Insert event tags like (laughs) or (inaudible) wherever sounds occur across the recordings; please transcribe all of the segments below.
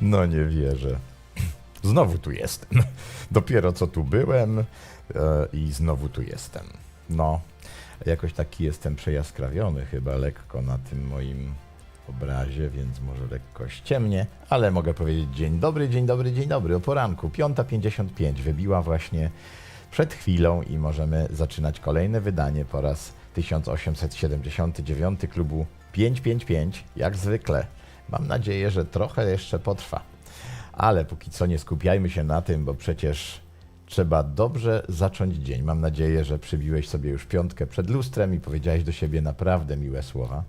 No nie wierzę. Znowu tu jestem. Dopiero co tu byłem e, i znowu tu jestem. No, jakoś taki jestem przejaskrawiony chyba lekko na tym moim obrazie, więc może lekko ściemnie, ale mogę powiedzieć dzień dobry, dzień dobry, dzień dobry o poranku. 5.55 wybiła właśnie przed chwilą i możemy zaczynać kolejne wydanie po raz 1879 klubu 555, jak zwykle. Mam nadzieję, że trochę jeszcze potrwa. Ale póki co nie skupiajmy się na tym, bo przecież trzeba dobrze zacząć dzień. Mam nadzieję, że przybiłeś sobie już piątkę przed lustrem i powiedziałeś do siebie naprawdę miłe słowa,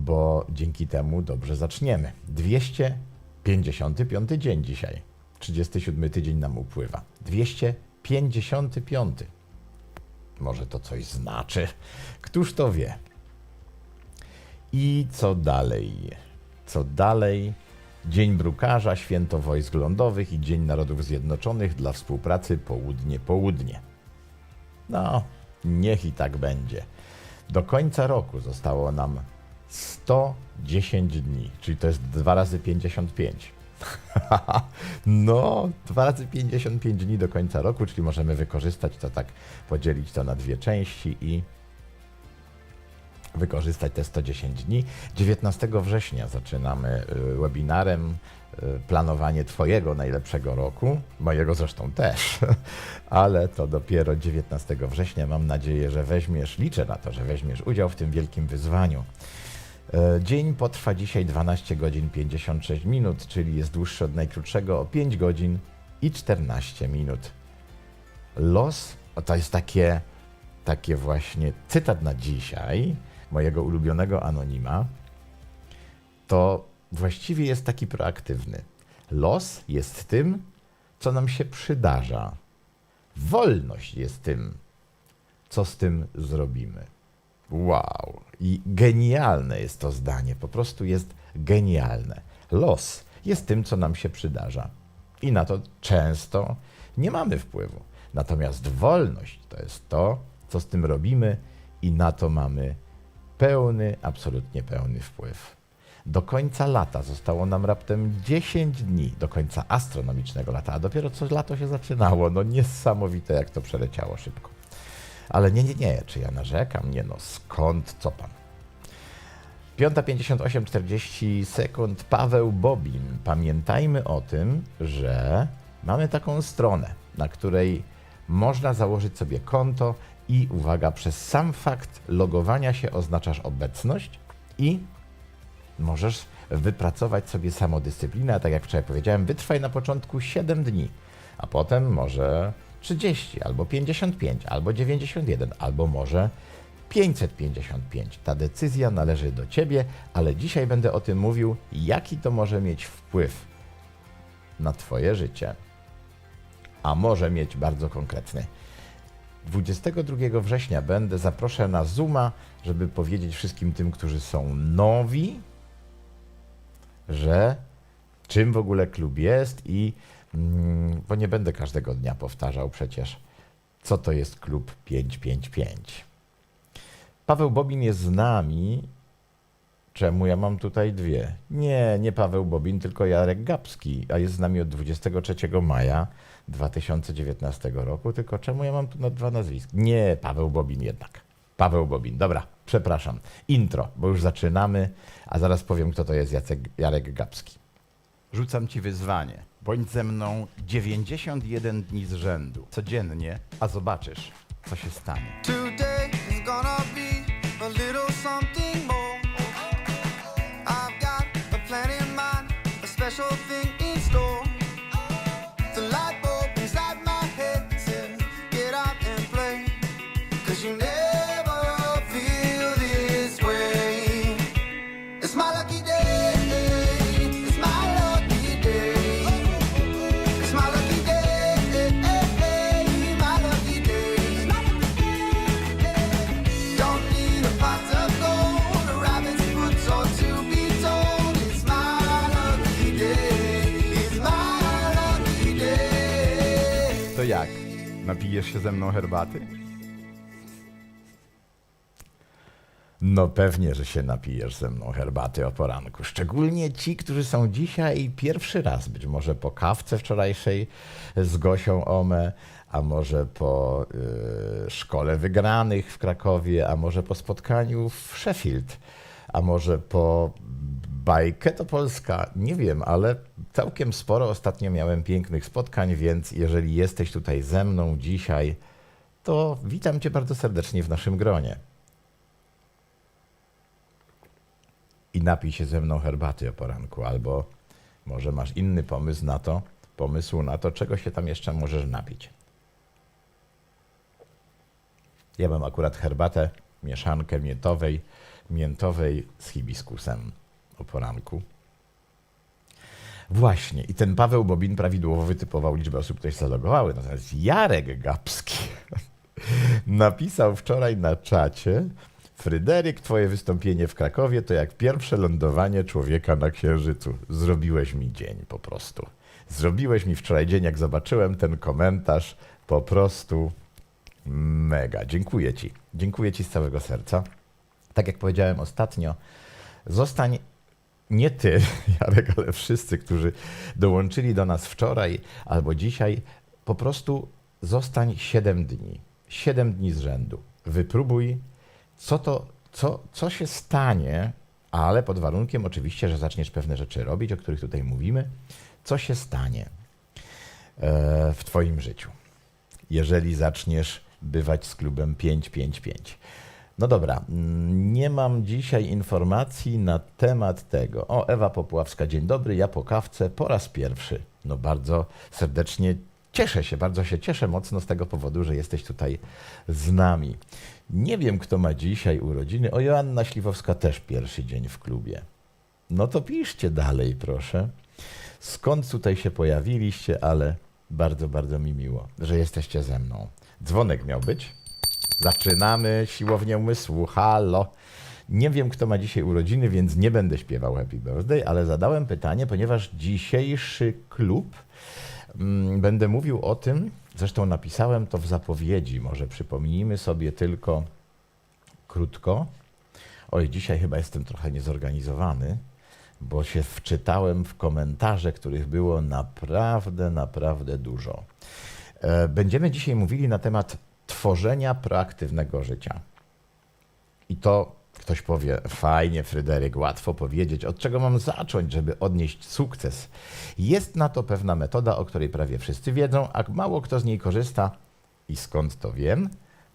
bo dzięki temu dobrze zaczniemy. 255 dzień dzisiaj. 37 tydzień nam upływa. 255. Może to coś znaczy? Któż to wie? I co dalej? Co dalej? Dzień Brukarza, Święto Wojsk Lądowych i Dzień Narodów Zjednoczonych dla współpracy południe-południe. No, niech i tak będzie. Do końca roku zostało nam 110 dni, czyli to jest 2 razy 55. (laughs) no, 2 razy 55 dni do końca roku, czyli możemy wykorzystać to tak, podzielić to na dwie części i wykorzystać te 110 dni. 19 września zaczynamy y, webinarem y, planowanie Twojego najlepszego roku, mojego zresztą też, (laughs) ale to dopiero 19 września. Mam nadzieję, że weźmiesz, liczę na to, że weźmiesz udział w tym wielkim wyzwaniu. Y, Dzień potrwa dzisiaj 12 godzin 56 minut, czyli jest dłuższy od najkrótszego o 5 godzin i 14 minut. Los to jest takie, takie właśnie cytat na dzisiaj mojego ulubionego anonima. To właściwie jest taki proaktywny. Los jest tym, co nam się przydarza. Wolność jest tym, co z tym zrobimy. Wow! I genialne jest to zdanie, po prostu jest genialne. Los jest tym, co nam się przydarza. I na to często nie mamy wpływu. Natomiast wolność to jest to, co z tym robimy, i na to mamy pełny, absolutnie pełny wpływ. Do końca lata zostało nam raptem 10 dni, do końca astronomicznego lata, a dopiero co lato się zaczynało. No niesamowite, jak to przeleciało szybko. Ale nie, nie, nie, czy ja narzekam? Nie no, skąd, co pan? 5.58, 40 sekund. Paweł Bobin. Pamiętajmy o tym, że mamy taką stronę, na której można założyć sobie konto i uwaga, przez sam fakt logowania się oznaczasz obecność i możesz wypracować sobie samodyscyplinę, tak jak wczoraj powiedziałem, wytrwaj na początku 7 dni, a potem może 30, albo 55, albo 91, albo może 555. Ta decyzja należy do ciebie, ale dzisiaj będę o tym mówił, jaki to może mieć wpływ na twoje życie. A może mieć bardzo konkretny. 22 września będę, zaproszę na Zooma, żeby powiedzieć wszystkim tym, którzy są nowi, że czym w ogóle klub jest i mm, bo nie będę każdego dnia powtarzał przecież, co to jest klub 555. Paweł Bobin jest z nami. Czemu ja mam tutaj dwie? Nie, nie Paweł Bobin, tylko Jarek Gapski, a jest z nami od 23 maja 2019 roku. Tylko czemu ja mam tu na dwa nazwiska? Nie, Paweł Bobin jednak. Paweł Bobin. Dobra, przepraszam. Intro, bo już zaczynamy, a zaraz powiem, kto to jest Jacek, Jarek Gapski. Rzucam ci wyzwanie. Bądź ze mną 91 dni z rzędu. Codziennie, a zobaczysz, co się stanie. Napijesz się ze mną herbaty? No pewnie, że się napijesz ze mną herbaty o poranku. Szczególnie ci, którzy są dzisiaj pierwszy raz, być może po kawce wczorajszej z Gosią Ome, a może po y, szkole wygranych w Krakowie, a może po spotkaniu w Sheffield, a może po bajkę to Polska. Nie wiem, ale całkiem sporo ostatnio miałem pięknych spotkań, więc jeżeli jesteś tutaj ze mną dzisiaj, to witam cię bardzo serdecznie w naszym gronie. i napij się ze mną herbaty o poranku, albo może masz inny pomysł na to, pomysł na to, czego się tam jeszcze możesz napić. Ja mam akurat herbatę, mieszankę miętowej, miętowej z hibiskusem o poranku. Właśnie, i ten Paweł Bobin prawidłowo wytypował liczbę osób, które się zalogowały. Natomiast Jarek Gapski (laughs) napisał wczoraj na czacie, Fryderyk, twoje wystąpienie w Krakowie to jak pierwsze lądowanie człowieka na Księżycu. Zrobiłeś mi dzień po prostu. Zrobiłeś mi wczoraj dzień, jak zobaczyłem ten komentarz. Po prostu mega. Dziękuję ci. Dziękuję ci z całego serca. Tak jak powiedziałem ostatnio, zostań nie ty, (laughs) Jarek, ale wszyscy, którzy dołączyli do nas wczoraj albo dzisiaj, po prostu zostań 7 dni. 7 dni z rzędu. Wypróbuj co to, co, co się stanie, ale pod warunkiem oczywiście, że zaczniesz pewne rzeczy robić, o których tutaj mówimy, co się stanie e, w Twoim życiu, jeżeli zaczniesz bywać z klubem 555. No dobra, mm, nie mam dzisiaj informacji na temat tego. O, Ewa Popławska, dzień dobry, ja po kawce po raz pierwszy. No bardzo serdecznie cieszę się, bardzo się cieszę mocno z tego powodu, że jesteś tutaj z nami. Nie wiem, kto ma dzisiaj urodziny. O, Joanna Śliwowska też pierwszy dzień w klubie. No to piszcie dalej, proszę. Skąd tutaj się pojawiliście, ale bardzo, bardzo mi miło, że jesteście ze mną. Dzwonek miał być. Zaczynamy siłownię umysłu. Halo. Nie wiem, kto ma dzisiaj urodziny, więc nie będę śpiewał Happy Birthday, ale zadałem pytanie, ponieważ dzisiejszy klub mm, będę mówił o tym, zresztą napisałem to w zapowiedzi, może przypomnijmy sobie tylko krótko. Oj, dzisiaj chyba jestem trochę niezorganizowany, bo się wczytałem w komentarze, których było naprawdę, naprawdę dużo. E, Będziemy dzisiaj mówili na temat tworzenia proaktywnego życia. I to ktoś powie, fajnie, Fryderyk, łatwo powiedzieć, od czego mam zacząć, żeby odnieść sukces. Jest na to pewna metoda, o której prawie wszyscy wiedzą, a mało kto z niej korzysta. I skąd to wiem?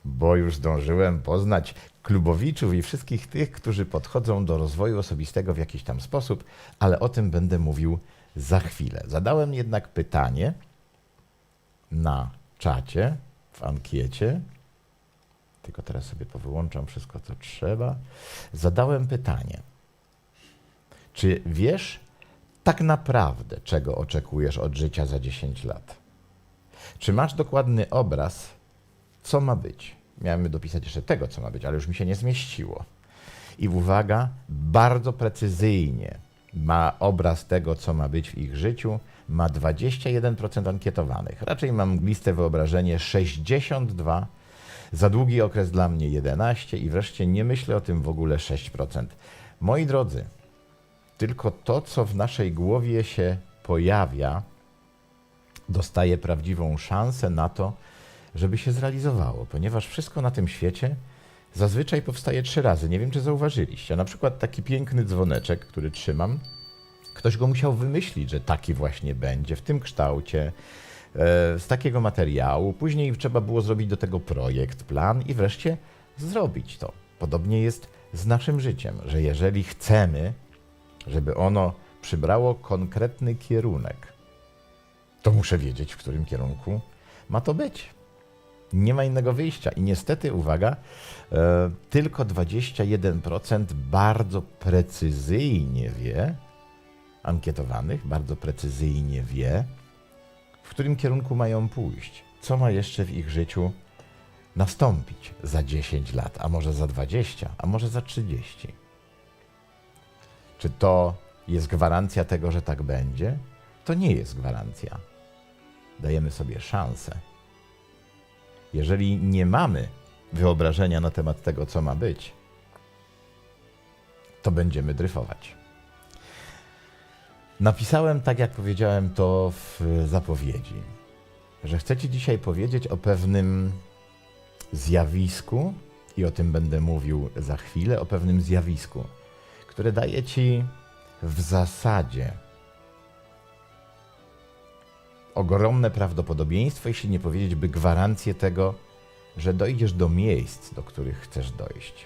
Bo już zdążyłem poznać klubowiczów i wszystkich tych, którzy podchodzą do rozwoju osobistego w jakiś tam sposób, ale o tym będę mówił za chwilę. Zadałem jednak pytanie na czacie, w ankiecie, tylko teraz sobie powyłączam wszystko, co trzeba. Zadałem pytanie. Czy wiesz tak naprawdę, czego oczekujesz od życia za 10 lat? Czy masz dokładny obraz, co ma być? Miałem dopisać jeszcze tego, co ma być, ale już mi się nie zmieściło. I uwaga, bardzo precyzyjnie ma obraz tego, co ma być w ich życiu, ma 21% ankietowanych. Raczej mam mgliste wyobrażenie 62%. Za długi okres dla mnie 11 i wreszcie nie myślę o tym w ogóle 6%. Moi drodzy, tylko to, co w naszej głowie się pojawia, dostaje prawdziwą szansę na to, żeby się zrealizowało, ponieważ wszystko na tym świecie zazwyczaj powstaje trzy razy. Nie wiem, czy zauważyliście. Na przykład taki piękny dzwoneczek, który trzymam. Ktoś go musiał wymyślić, że taki właśnie będzie, w tym kształcie, e, z takiego materiału. Później trzeba było zrobić do tego projekt, plan i wreszcie zrobić to. Podobnie jest z naszym życiem, że jeżeli chcemy, żeby ono przybrało konkretny kierunek, to muszę wiedzieć, w którym kierunku ma to być. Nie ma innego wyjścia. I niestety, uwaga, e, tylko 21% bardzo precyzyjnie wie, ankietowanych bardzo precyzyjnie wie, w którym kierunku mają pójść, co ma jeszcze w ich życiu nastąpić za 10 lat, a może za 20, a może za 30. Czy to jest gwarancja tego, że tak będzie? To nie jest gwarancja. Dajemy sobie szansę. Jeżeli nie mamy wyobrażenia na temat tego, co ma być, to będziemy dryfować. Napisałem, tak jak powiedziałem to w zapowiedzi, że chcę Ci dzisiaj powiedzieć o pewnym zjawisku, i o tym będę mówił za chwilę, o pewnym zjawisku, które daje Ci w zasadzie ogromne prawdopodobieństwo, jeśli nie powiedzieć, by gwarancję tego, że dojdziesz do miejsc, do których chcesz dojść.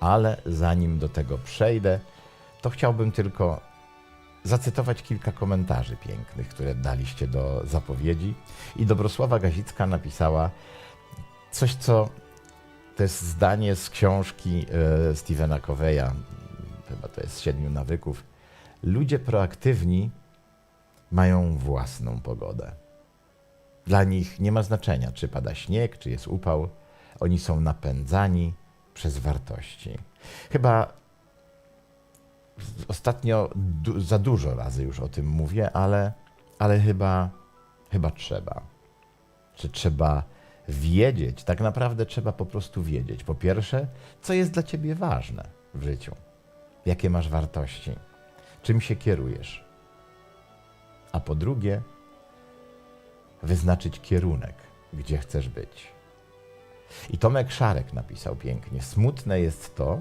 Ale zanim do tego przejdę, to chciałbym tylko zacytować kilka komentarzy pięknych, które daliście do zapowiedzi. I Dobrosława Gazicka napisała coś, co to jest zdanie z książki e, Stephena Coveya, chyba to jest Siedmiu Nawyków. Ludzie proaktywni mają własną pogodę. Dla nich nie ma znaczenia, czy pada śnieg, czy jest upał. Oni są napędzani przez wartości. Chyba ostatnio du- za dużo razy już o tym mówię, ale, ale chyba, chyba trzeba. Czy trzeba wiedzieć, tak naprawdę trzeba po prostu wiedzieć. Po pierwsze, co jest dla ciebie ważne w życiu, jakie masz wartości, czym się kierujesz. A po drugie, wyznaczyć kierunek, gdzie chcesz być. I Tomek Szarek napisał pięknie: Smutne jest to,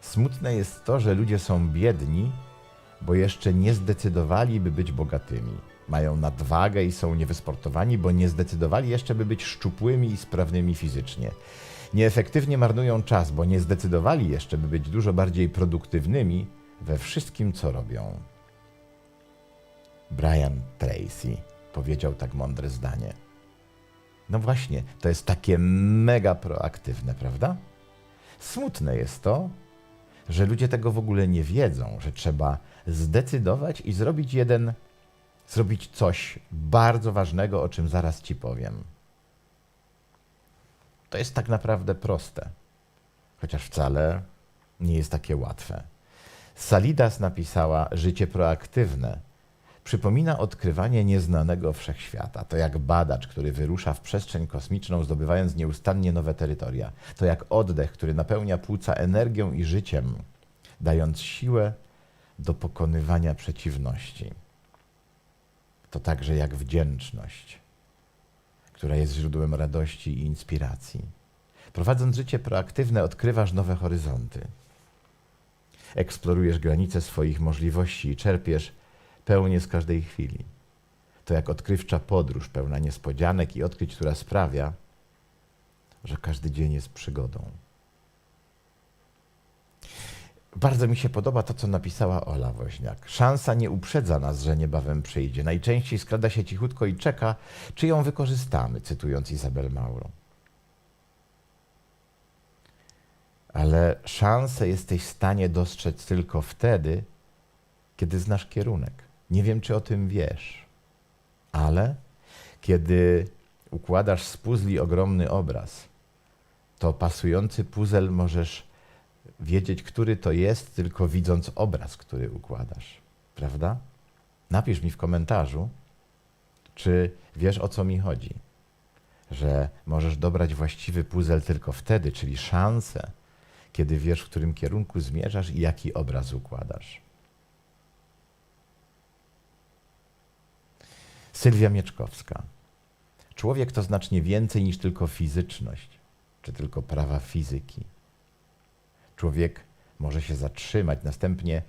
smutne jest to, że ludzie są biedni, bo jeszcze nie zdecydowali, by być bogatymi. Mają nadwagę i są niewysportowani, bo nie zdecydowali jeszcze, by być szczupłymi i sprawnymi fizycznie. Nieefektywnie marnują czas, bo nie zdecydowali jeszcze, by być dużo bardziej produktywnymi we wszystkim, co robią. Brian Tracy powiedział tak mądre zdanie. No właśnie, to jest takie mega proaktywne, prawda? Smutne jest to, że ludzie tego w ogóle nie wiedzą, że trzeba zdecydować i zrobić jeden, zrobić coś bardzo ważnego, o czym zaraz ci powiem. To jest tak naprawdę proste, chociaż wcale nie jest takie łatwe. Salidas napisała: Życie proaktywne przypomina odkrywanie nieznanego wszechświata. To jak badacz, który wyrusza w przestrzeń kosmiczną, zdobywając nieustannie nowe terytoria. To jak oddech, który napełnia płuca energią i życiem, dając siłę do pokonywania przeciwności. To także jak wdzięczność, która jest źródłem radości i inspiracji. Prowadząc życie proaktywne, odkrywasz nowe horyzonty. Eksplorujesz granice swoich możliwości i czerpiesz pełnię z każdej chwili. To jak odkrywcza podróż pełna niespodzianek i odkryć, która sprawia, że każdy dzień jest przygodą. Bardzo mi się podoba to, co napisała Ola Woźniak. Szansa nie uprzedza nas, że niebawem przyjdzie. Najczęściej skrada się cichutko i czeka, czy ją wykorzystamy, cytując Izabel Mauro. Ale szansę jesteś w stanie dostrzec tylko wtedy, kiedy znasz kierunek. Nie wiem, czy o tym wiesz, ale kiedy układasz z puzli ogromny obraz, to pasujący puzzle możesz wiedzieć, który to jest, tylko widząc obraz, który układasz. Prawda? Napisz mi w komentarzu, czy wiesz o co mi chodzi. Że możesz dobrać właściwy puzzle tylko wtedy, czyli szansę, kiedy wiesz, w którym kierunku zmierzasz i jaki obraz układasz. Sylwia Mieczkowska. Człowiek to znacznie więcej niż tylko fizyczność, czy tylko prawa fizyki. Człowiek może się zatrzymać, następnie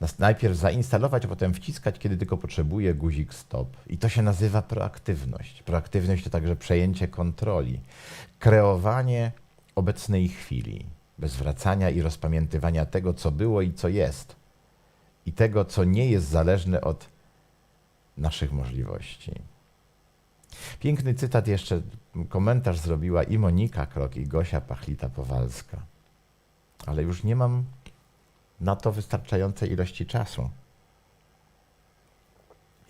nas najpierw zainstalować, a potem wciskać, kiedy tylko potrzebuje guzik stop. I to się nazywa proaktywność. Proaktywność to także przejęcie kontroli, kreowanie obecnej chwili, bez wracania i rozpamiętywania tego, co było i co jest, i tego, co nie jest zależne od naszych możliwości. Piękny cytat jeszcze, komentarz zrobiła i Monika Krok, i Gosia Pachlita-Powalska. Ale już nie mam na to wystarczającej ilości czasu.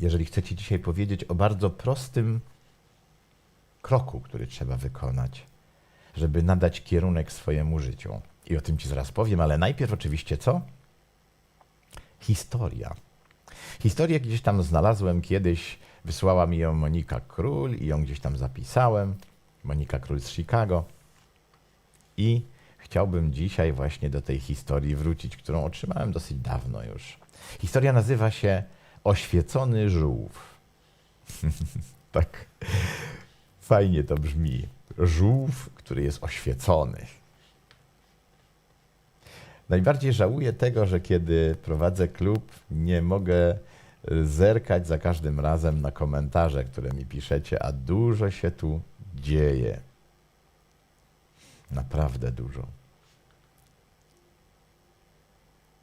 Jeżeli chcecie dzisiaj powiedzieć o bardzo prostym kroku, który trzeba wykonać, żeby nadać kierunek swojemu życiu. I o tym Ci zaraz powiem, ale najpierw oczywiście co? Historia. Historię gdzieś tam znalazłem kiedyś, wysłała mi ją Monika Król i ją gdzieś tam zapisałem. Monika Król z Chicago. I chciałbym dzisiaj właśnie do tej historii wrócić, którą otrzymałem dosyć dawno już. Historia nazywa się Oświecony żółw. (laughs) tak fajnie to brzmi. Żółw, który jest oświecony. Najbardziej żałuję tego, że kiedy prowadzę klub, nie mogę y, zerkać za każdym razem na komentarze, które mi piszecie, a dużo się tu dzieje. Naprawdę dużo.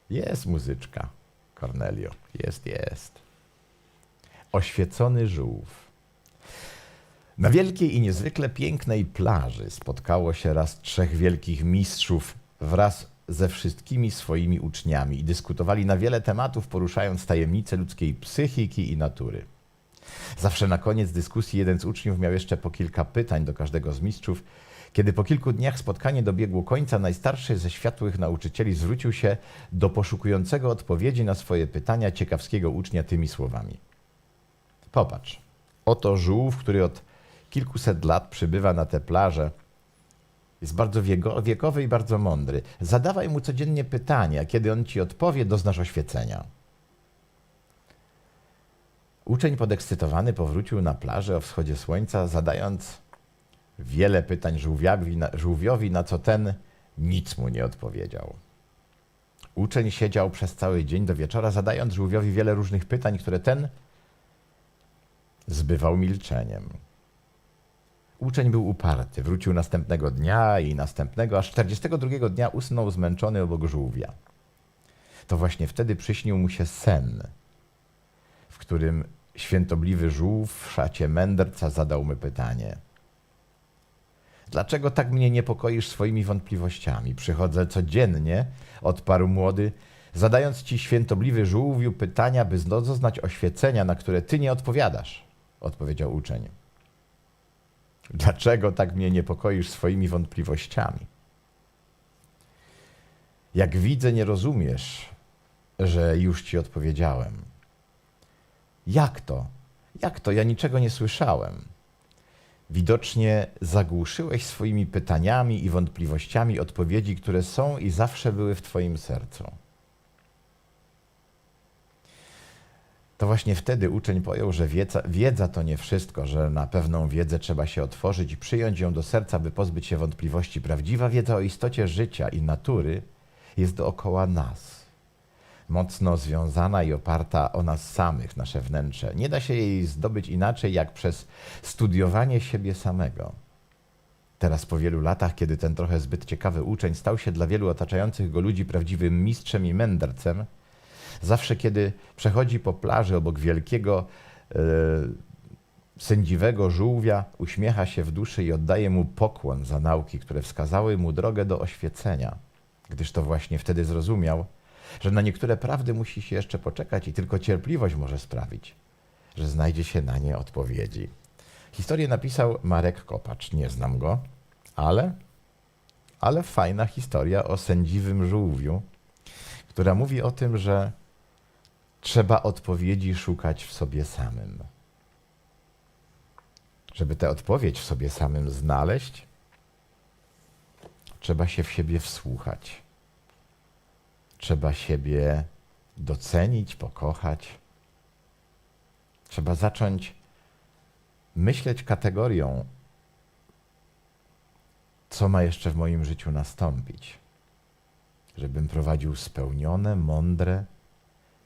Jest muzyczka, Cornelio. Jest, jest. Oświecony żółw. Na wielkiej i niezwykle pięknej plaży spotkało się raz trzech wielkich mistrzów wraz ze wszystkimi swoimi uczniami i dyskutowali na wiele tematów, poruszając tajemnice ludzkiej psychiki i natury. Zawsze na koniec dyskusji jeden z uczniów miał jeszcze po kilka pytań do każdego z mistrzów. Kiedy po kilku dniach spotkanie dobiegło końca, najstarszy ze światłych nauczycieli zwrócił się do poszukującego odpowiedzi na swoje pytania ciekawskiego ucznia tymi słowami. Popatrz, oto żółw, który od kilkuset lat przybywa na tę plażę, jest bardzo wiekowy i bardzo mądry. Zadawaj mu codziennie pytania, kiedy on ci odpowie, doznasz oświecenia. Uczeń podekscytowany powrócił na plażę o wschodzie słońca, zadając wiele pytań żółwiowi, na co ten nic mu nie odpowiedział. Uczeń siedział przez cały dzień do wieczora, zadając żółwiowi wiele różnych pytań, które ten zbywał milczeniem. Uczeń był uparty, wrócił następnego dnia i następnego, aż 42 dnia usnął zmęczony obok żółwia. To właśnie wtedy przyśnił mu się sen, w którym świętobliwy żółw w szacie mędrca zadał mu pytanie. Dlaczego tak mnie niepokoisz swoimi wątpliwościami? Przychodzę codziennie, odparł młody, zadając ci świętobliwy żółwiu pytania, by doznać oświecenia, na które ty nie odpowiadasz, odpowiedział uczeń. Dlaczego tak mnie niepokoisz swoimi wątpliwościami? Jak widzę, nie rozumiesz, że już ci odpowiedziałem. Jak to? Jak to? Ja niczego nie słyszałem. Widocznie zagłuszyłeś swoimi pytaniami i wątpliwościami odpowiedzi, które są i zawsze były w Twoim sercu. To właśnie wtedy uczeń pojął, że wiedza, wiedza to nie wszystko, że na pewną wiedzę trzeba się otworzyć i przyjąć ją do serca, by pozbyć się wątpliwości. Prawdziwa wiedza o istocie życia i natury jest dookoła nas. Mocno związana i oparta o nas samych, nasze wnętrze. Nie da się jej zdobyć inaczej jak przez studiowanie siebie samego. Teraz po wielu latach, kiedy ten trochę zbyt ciekawy uczeń stał się dla wielu otaczających go ludzi prawdziwym mistrzem i mędrcem, zawsze kiedy przechodzi po plaży obok wielkiego, e, sędziwego żółwia, uśmiecha się w duszy i oddaje mu pokłon za nauki, które wskazały mu drogę do oświecenia, gdyż to właśnie wtedy zrozumiał, że na niektóre prawdy musi się jeszcze poczekać i tylko cierpliwość może sprawić, że znajdzie się na nie odpowiedzi. Historię napisał Marek Kopacz, nie znam go, ale, ale fajna historia o sędziwym żółwiu, która mówi o tym, że trzeba odpowiedzi szukać w sobie samym. Żeby tę odpowiedź w sobie samym znaleźć, trzeba się w siebie wsłuchać. Trzeba siebie docenić, pokochać. Trzeba zacząć myśleć kategorią, co ma jeszcze w moim życiu nastąpić, żebym prowadził spełnione, mądre,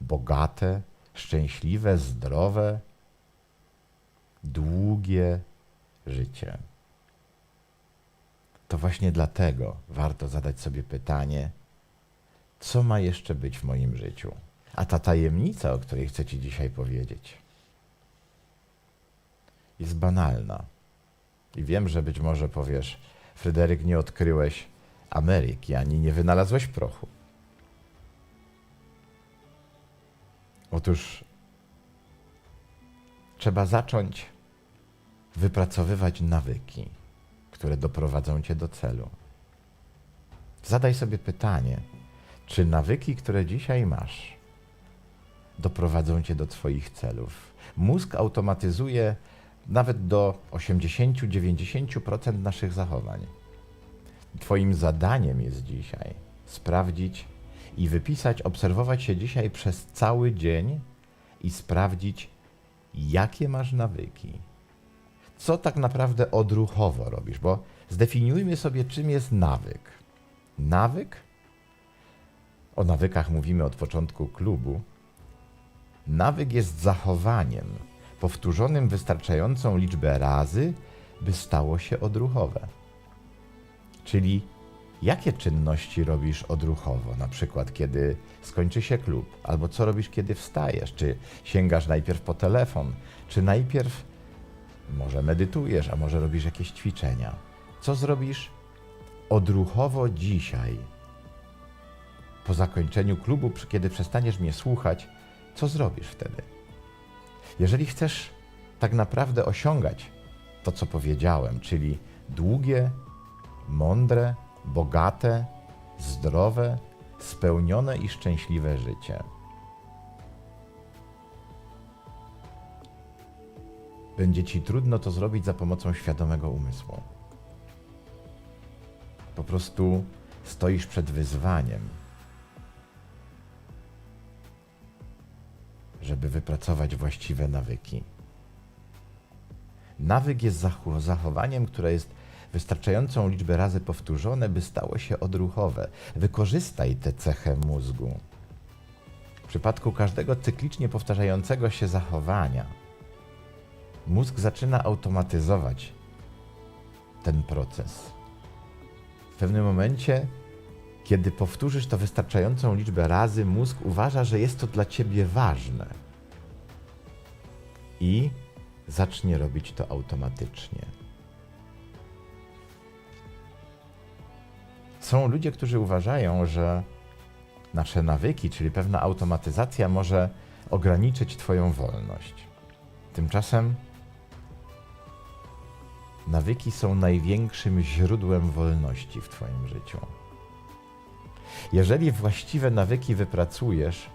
bogate, szczęśliwe, zdrowe, długie życie. To właśnie dlatego warto zadać sobie pytanie, co ma jeszcze być w moim życiu. A ta tajemnica, o której chcę Ci dzisiaj powiedzieć, jest banalna. I wiem, że być może powiesz, Fryderyk, nie odkryłeś Ameryki, ani nie wynalazłeś prochu. Otóż trzeba zacząć wypracowywać nawyki, które doprowadzą cię do celu. Zadaj sobie pytanie, czy nawyki, które dzisiaj masz, doprowadzą cię do Twoich celów. Mózg automatyzuje nawet do 80-90% naszych zachowań. Twoim zadaniem jest dzisiaj sprawdzić i wypisać, obserwować się dzisiaj przez cały dzień i sprawdzić, jakie masz nawyki. Co tak naprawdę odruchowo robisz, bo zdefiniujmy sobie, czym jest nawyk. Nawyk, o nawykach mówimy od początku klubu, nawyk jest zachowaniem powtórzonym wystarczającą liczbę razy, by stało się odruchowe. Czyli jakie czynności robisz odruchowo? Na przykład, kiedy skończy się klub, albo co robisz, kiedy wstajesz? Czy sięgasz najpierw po telefon, czy najpierw może medytujesz, a może robisz jakieś ćwiczenia? Co zrobisz odruchowo dzisiaj? Po zakończeniu klubu, kiedy przestaniesz mnie słuchać, co zrobisz wtedy? Jeżeli chcesz tak naprawdę osiągać to, co powiedziałem, czyli długie, mądre, bogate, zdrowe, spełnione i szczęśliwe życie. Będzie ci trudno to zrobić za pomocą świadomego umysłu. Po prostu stoisz przed wyzwaniem, żeby wypracować właściwe nawyki. Nawyk jest zachowaniem, które jest wystarczającą liczbę razy powtórzone, by stało się odruchowe. Wykorzystaj tę cechę mózgu. W przypadku każdego cyklicznie powtarzającego się zachowania, mózg zaczyna automatyzować ten proces. W pewnym momencie, kiedy powtórzysz to wystarczającą liczbę razy, mózg uważa, że jest to dla ciebie ważne i zacznie robić to automatycznie. Są ludzie, którzy uważają, że nasze nawyki, czyli pewna automatyzacja, może ograniczyć Twoją wolność. Tymczasem nawyki są największym źródłem wolności w Twoim życiu. Jeżeli właściwe nawyki wypracujesz,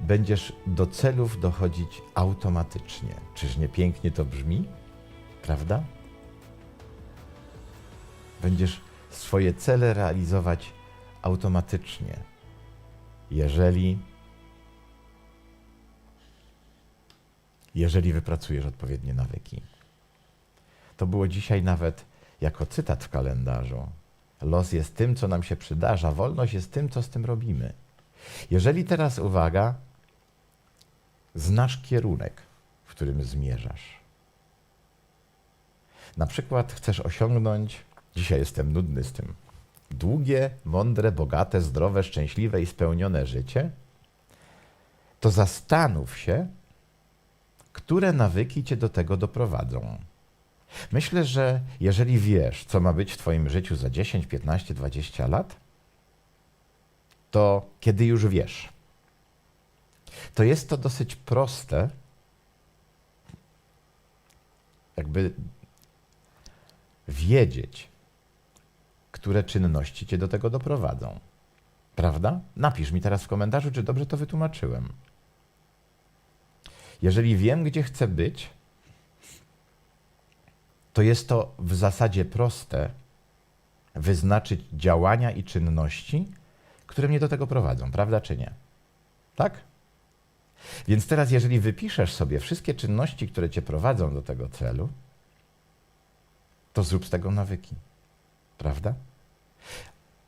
będziesz do celów dochodzić automatycznie. Czyż nie pięknie to brzmi? Prawda? Będziesz swoje cele realizować automatycznie, jeżeli jeżeli wypracujesz odpowiednie nawyki. To było dzisiaj nawet jako cytat w kalendarzu. Los jest tym, co nam się przydarza, wolność jest tym, co z tym robimy. Jeżeli teraz, uwaga, znasz kierunek, w którym zmierzasz. Na przykład chcesz osiągnąć, dzisiaj jestem nudny z tym, długie, mądre, bogate, zdrowe, szczęśliwe i spełnione życie, to zastanów się, które nawyki cię do tego doprowadzą. Myślę, że jeżeli wiesz, co ma być w Twoim życiu za 10, 15, 20 lat, to kiedy już wiesz, to jest to dosyć proste, jakby wiedzieć, które czynności Cię do tego doprowadzą. Prawda? Napisz mi teraz w komentarzu, czy dobrze to wytłumaczyłem. Jeżeli wiem, gdzie chcę być, to jest to w zasadzie proste wyznaczyć działania i czynności, które mnie do tego prowadzą, prawda czy nie? Tak? Więc teraz, jeżeli wypiszesz sobie wszystkie czynności, które cię prowadzą do tego celu, to zrób z tego nawyki, prawda?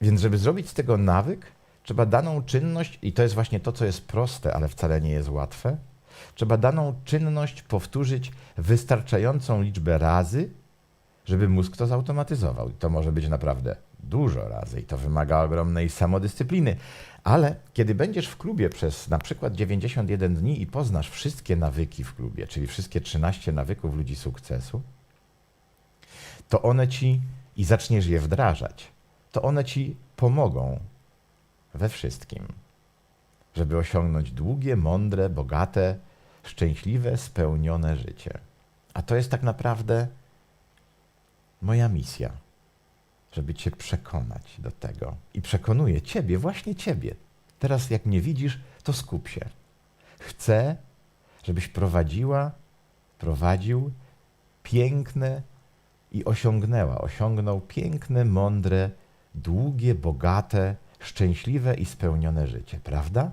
Więc, żeby zrobić z tego nawyk, trzeba daną czynność, i to jest właśnie to, co jest proste, ale wcale nie jest łatwe, trzeba daną czynność powtórzyć wystarczającą liczbę razy, żeby mózg to zautomatyzował. I to może być naprawdę dużo razy i to wymaga ogromnej samodyscypliny. Ale kiedy będziesz w klubie przez na przykład 91 dni i poznasz wszystkie nawyki w klubie, czyli wszystkie 13 nawyków ludzi sukcesu, to one ci i zaczniesz je wdrażać, to one ci pomogą we wszystkim, żeby osiągnąć długie, mądre, bogate, szczęśliwe, spełnione życie. A to jest tak naprawdę moja misja, żeby Cię przekonać do tego. I przekonuję Ciebie, właśnie Ciebie. Teraz, jak mnie widzisz, to skup się. Chcę, żebyś prowadziła, prowadził piękne i osiągnęła, osiągnął piękne, mądre, długie, bogate, szczęśliwe i spełnione życie, prawda?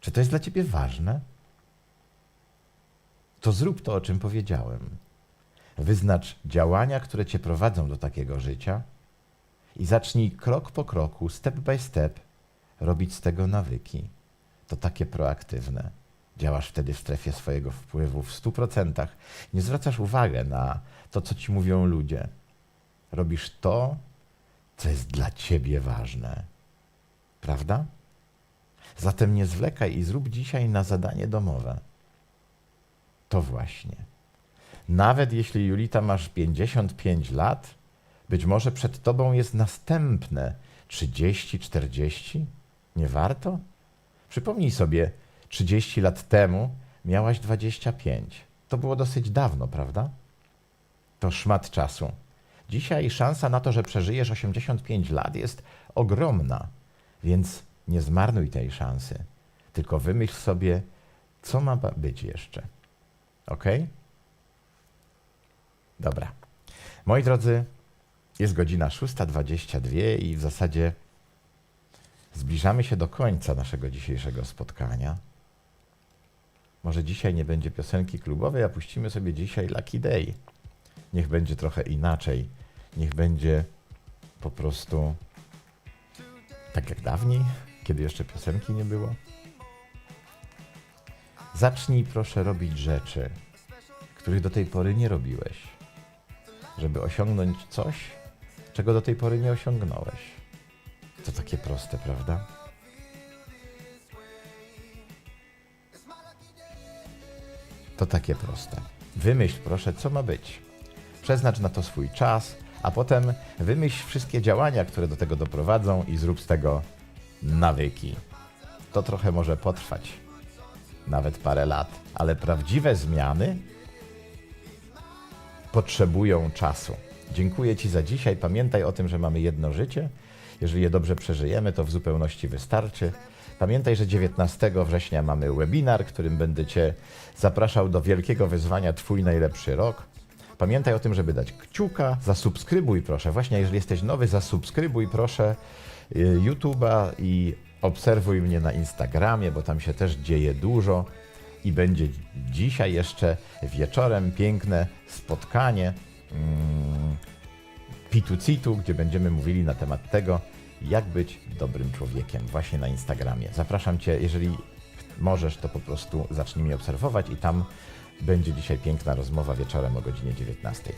Czy to jest dla ciebie ważne? To zrób to, o czym powiedziałem. Wyznacz działania, które cię prowadzą do takiego życia i zacznij krok po kroku, step by step, robić z tego nawyki. To takie proaktywne. Działasz wtedy w strefie swojego wpływu w 100%. Nie zwracasz uwagi na to, co ci mówią ludzie. Robisz to, co jest dla ciebie ważne. Prawda? Zatem nie zwlekaj i zrób dzisiaj na zadanie domowe. To właśnie. Nawet jeśli Julita masz 55 lat, być może przed tobą jest następne 30, 40. Nie warto? Przypomnij sobie, 30 lat temu miałaś 25. To było dosyć dawno, prawda? To szmat czasu. Dzisiaj szansa na to, że przeżyjesz 85 lat jest ogromna, więc nie zmarnuj tej szansy. Tylko wymyśl sobie, co ma być jeszcze. Ok? Dobra. Moi drodzy, jest godzina 6.22 i w zasadzie zbliżamy się do końca naszego dzisiejszego spotkania. Może dzisiaj nie będzie piosenki klubowej, a puścimy sobie dzisiaj Lucky Day. Niech będzie trochę inaczej. Niech będzie po prostu tak jak dawniej, kiedy jeszcze piosenki nie było. Zacznij proszę robić rzeczy, których do tej pory nie robiłeś, żeby osiągnąć coś, czego do tej pory nie osiągnąłeś. To takie proste, prawda? To takie proste. Wymyśl proszę, co ma być. Przeznacz na to swój czas, a potem wymyśl wszystkie działania, które do tego doprowadzą i zrób z tego nawyki. To trochę może potrwać, nawet parę lat, ale prawdziwe zmiany potrzebują czasu. Dziękuję Ci za dzisiaj. Pamiętaj o tym, że mamy jedno życie. Jeżeli je dobrze przeżyjemy, to w zupełności wystarczy. Pamiętaj, że 19 września mamy webinar, którym będę Cię zapraszał do wielkiego wyzwania Twój najlepszy rok. Pamiętaj o tym, żeby dać kciuka, zasubskrybuj proszę. Właśnie jeżeli jesteś nowy, zasubskrybuj proszę y, YouTube'a i obserwuj mnie na Instagramie, bo tam się też dzieje dużo. I będzie dzisiaj jeszcze wieczorem piękne spotkanie mm, Pitu Citu, gdzie będziemy mówili na temat tego, jak być dobrym człowiekiem właśnie na Instagramie. Zapraszam Cię, jeżeli możesz, to po prostu zacznij mnie obserwować i tam będzie dzisiaj piękna rozmowa wieczorem o godzinie 19.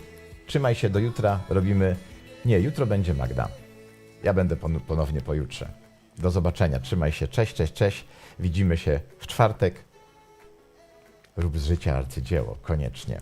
Trzymaj się do jutra, robimy... Nie, jutro będzie Magda. Ja będę pon- ponownie pojutrze. Do zobaczenia, trzymaj się, cześć, cześć, cześć. Widzimy się w czwartek. Rób z życia arcydzieło, koniecznie.